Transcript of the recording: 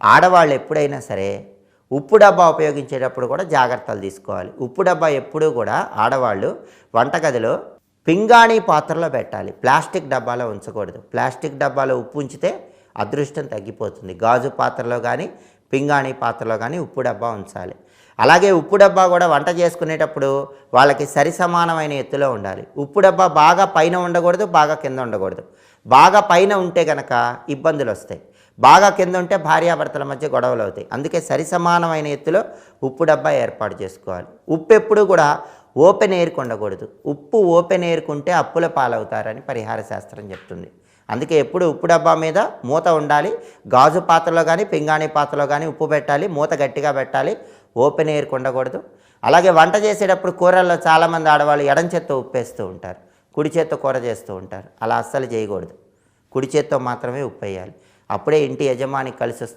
ఆడవాళ్ళు ఎప్పుడైనా సరే ఉప్పు డబ్బా ఉపయోగించేటప్పుడు కూడా జాగ్రత్తలు తీసుకోవాలి. ఉప్పు డబ్బా ఎప్పుడూ కూడా ఆడవాళ్ళు వంటగదిలో పింగాణి పాత్రలో పెట్టాలి. ప్లాస్టిక్ డబ్బాలో ఉంచకూడదు. ప్లాస్టిక్ డబ్బాలో ఉప్పు ఉంచితే అదృష్టం తగ్గిపోతుంది. గాజు పాత్రలో కానీ పింగాణి పాత్రలో కానీ ఉప్పు డబ్బా ఉంచాలి. అలాగే ఉప్పు డబ్బా కూడా వంట చేసుకునేటప్పుడు వాళ్ళకి సరి సమానమైన ఎత్తులో ఉండాలి. ఉప్పు డబ్బా బాగా పైన ఉండకూడదు బాగా కింద ఉండకూడదు. బాగా పైన ఉంటే కనుక ఇబ్బందులు వస్తాయి బాగా కింద ఉంటే భార్యాభర్తల మధ్య గొడవలు అవుతాయి అందుకే సరి సమానమైన ఎత్తులో ఉప్పు డబ్బా ఏర్పాటు చేసుకోవాలి. ఉప్పు ఎప్పుడు కూడా ఓపెన్ ఎయిర్కి ఉండకూడదు ఉప్పు ఓపెన్ ఎయిర్కుంటే అప్పుల పాలవుతారని పరిహార శాస్త్రం చెప్తుంది. అందుకే ఎప్పుడు ఉప్పు డబ్బా మీద మూత ఉండాలి. గాజు పాత్రలో కానీ పింగాణి పాత్రలో కానీ ఉప్పు పెట్టాలి. మూత గట్టిగా పెట్టాలి. ఓపెన్ ఎయిర్కి ఉండకూడదు అలాగే వంట చేసేటప్పుడు కూరల్లో చాలామంది ఆడవాళ్ళు ఎడం చేత్తో ఉప్పేస్తూ ఉంటారు. కుడి చేత్తో కూర చేస్తూ ఉంటారు. అలా అస్సలు చేయకూడదు. కుడి చేత్తో మాత్రమే ఉప్పు వేయాలి. అప్పుడే ఇంటి యజమానికి కలిసి వస్తుంది